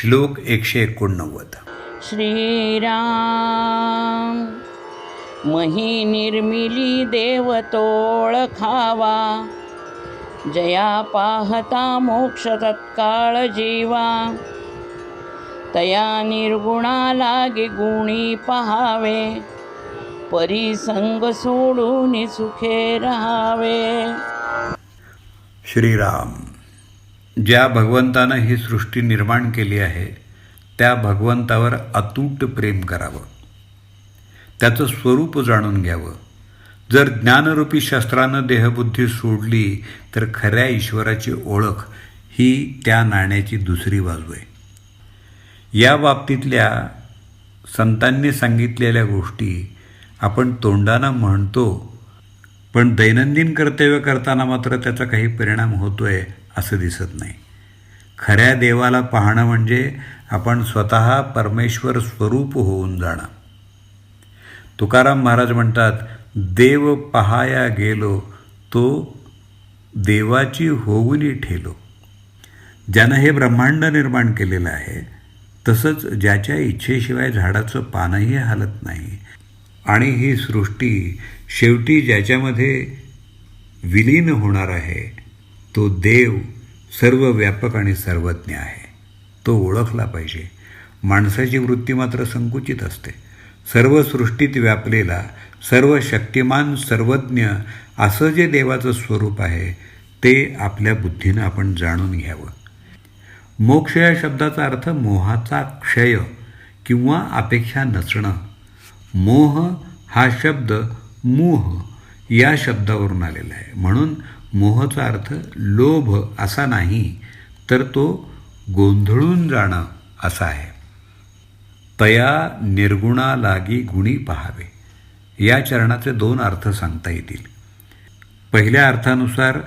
श्लोक एकशे एकोणनव्वद. श्रीराम मही निर्मिली देवतोळखावा जया पाहता मोक्ष तत्काळ जीवा. तया निर्गुणा लागे गुणी पहावे. परिसंग सोडून सुखे राहावे. श्रीराम ज्या भगवंतानं ही सृष्टी निर्माण केली आहे त्या भगवंतावर अतूट प्रेम करावं. त्याचं स्वरूप जाणून घ्यावं. जर ज्ञानरूपी शस्त्रानं देहबुद्धी सोडली तर खऱ्या ईश्वराची ओळख ही त्या नाण्याची दुसरी बाजू आहे. या बाबतीतल्या संतांनी सांगितलेल्या गोष्टी आपण तोंडानं म्हणतो पण दैनंदिन कर्तव्य करताना मात्र त्याचा काही परिणाम होतो आहे असं दिसत नाही. खऱ्या देवाला पाहणं म्हणजे आपण स्वतः परमेश्वर स्वरूप होऊन जाणं. तुकाराम महाराज म्हणतात देव पहाया गेलो तो देवाची होऊनी ठेलो. ज्यानं हे ब्रह्मांड निर्माण केलेलं आहे तसंच ज्याच्या इच्छेशिवाय झाडाचं पानही हालत नाही. आणि ही सृष्टी शेवटी ज्याच्यामध्ये विलीन होणार आहे तो देव सर्व व्यापक आणि सर्वज्ञ आहे. तो ओळखला पाहिजे. माणसाची वृत्ती मात्र संकुचित असते. सर्व सृष्टीत व्यापलेला सर्व शक्तिमान सर्वज्ञ असं जे देवाचं स्वरूप आहे ते आपल्या बुद्धीनं आपण जाणून घ्यावं. मोक्ष या शब्दाचा अर्थ मोहाचा क्षय किंवा अपेक्षा नसणं. मोह हा शब्द मोह या शब्दावरून आलेला आहे. म्हणून मोहचा अर्थ लोभ असा नाही तर तो गोंधळून जाणं असा आहे. तया निर्गुणा लागी गुणी पहावे. या चरणाचे दोन अर्थ सांगता येतील. पहिल्या अर्थानुसार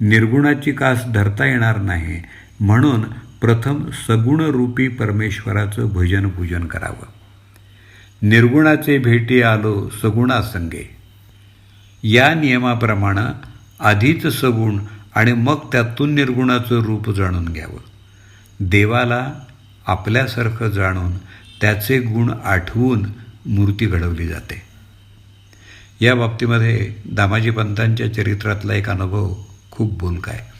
निर्गुणाची कास धरता येणार नाही म्हणून प्रथम सगुणरूपी परमेश्वराचं भजन पूजन करावं. निर्गुणाचे भेटी आलो सगुणासंगे. या नियमाप्रमाणे आधीच सगुण आणि मग त्यातून निर्गुणाचं रूप जाणून घ्यावं. देवाला आपल्यासारखं जाणून त्याचे गुण आठवून मूर्ती घडवली जाते. या बाबतीमध्ये दामाजी पंतांच्या चरित्रातला एक अनुभव खूप बोलका आहे.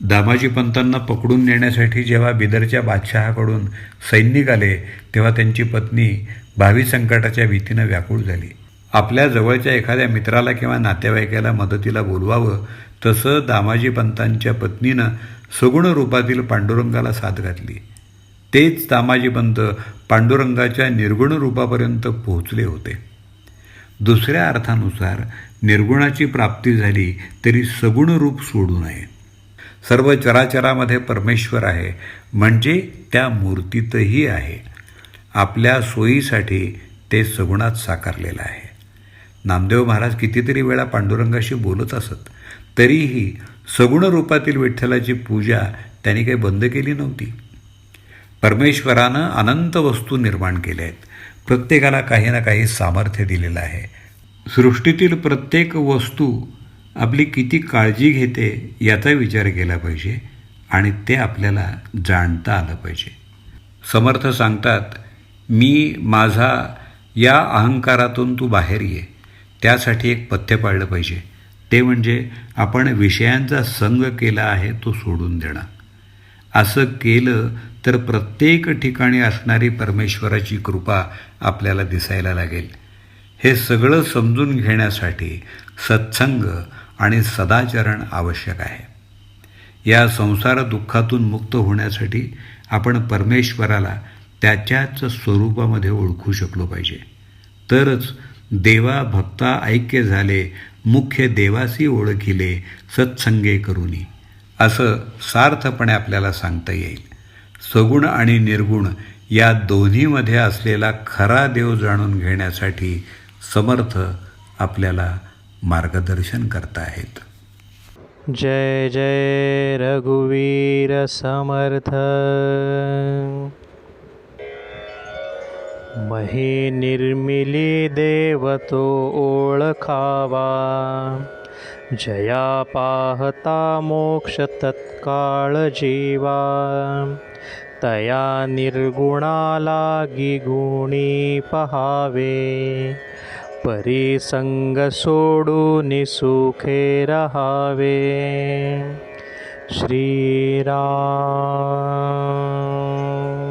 दामाजी पंतांना पकडून नेण्यासाठी जेव्हा बिदरच्या बादशहाकडून सैनिक आले तेव्हा त्यांची पत्नी भावी संकटाच्या भीतीनं व्याकुळ झाली. आपल्या जवळच्या एखाद्या मित्राला किंवा नातेवाईकाला मदतीला बोलवावं तसं दामाजी पंतांच्या पत्नीनं सगुण रूपातील पांडुरंगाला साथ घातली. तेच दामाजी पंत पांडुरंगाच्या निर्गुण रूपापर्यंत पोहोचले होते. दुसऱ्या अर्थानुसार निर्गुणाची प्राप्ती झाली तरी सगुण रूप सोडू नये सर्व चराचरामध्ये परमेश्वर आहे म्हणजे त्या मूर्तीतही आहे. आपल्या सोयीसाठी ते सगुणात साकारलेलं आहे. नामदेव महाराज कितीतरी वेळा पांडुरंगाशी बोलत असत. तरीही सगुण रूपातील विठ्ठलाची पूजा त्यांनी काही बंद केली नव्हती. परमेश्वरानं अनंत वस्तू निर्माण केल्या आहेत प्रत्येकाला काही ना काही सामर्थ्य दिलेलं आहे. सृष्टीतील प्रत्येक वस्तू आपली किती काळजी घेते याचा विचार केला पाहिजे आणि ते आपल्याला जाणता आलं पाहिजे. समर्थ सांगतात मी माझा या अहंकारातून तू बाहेर ये. त्यासाठी एक पथ्य पाळलं पाहिजे. ते म्हणजे आपण विषयांचा संग केला आहे तो सोडून देणं असं केलं तर प्रत्येक ठिकाणी असणारी परमेश्वराची कृपा आपल्याला दिसायला लागेल. हे सगळं समजून घेण्यासाठी सत्संग आणि सदाचरण आवश्यक आहे. या संसार दुःखातून मुक्त होण्यासाठी आपण परमेश्वराला त्याच्याच स्वरूपामध्ये ओळखू शकलो पाहिजे. तरच देवा भक्ता ऐक्य झाले मुख्य देवासी ओळखिले सत्संगे करुनी. असं सार्थपणे आपल्याला सांगता येईल. सगुण आणि निर्गुण या दोन्हीमध्ये असलेला खरा देव जाणून घेण्यासाठी समर्थ आपल्याला मार्गदर्शन करताहेत. जय जय रघुवीर समर्थ. मही निर्मिली देवतो ओळखावा। जया पाहता मोक्ष तत्काळ जीवा। तया निर्गुणा लागी गुणी पहावे। परिसंग सोडून सुखे रहावे। श्रीराम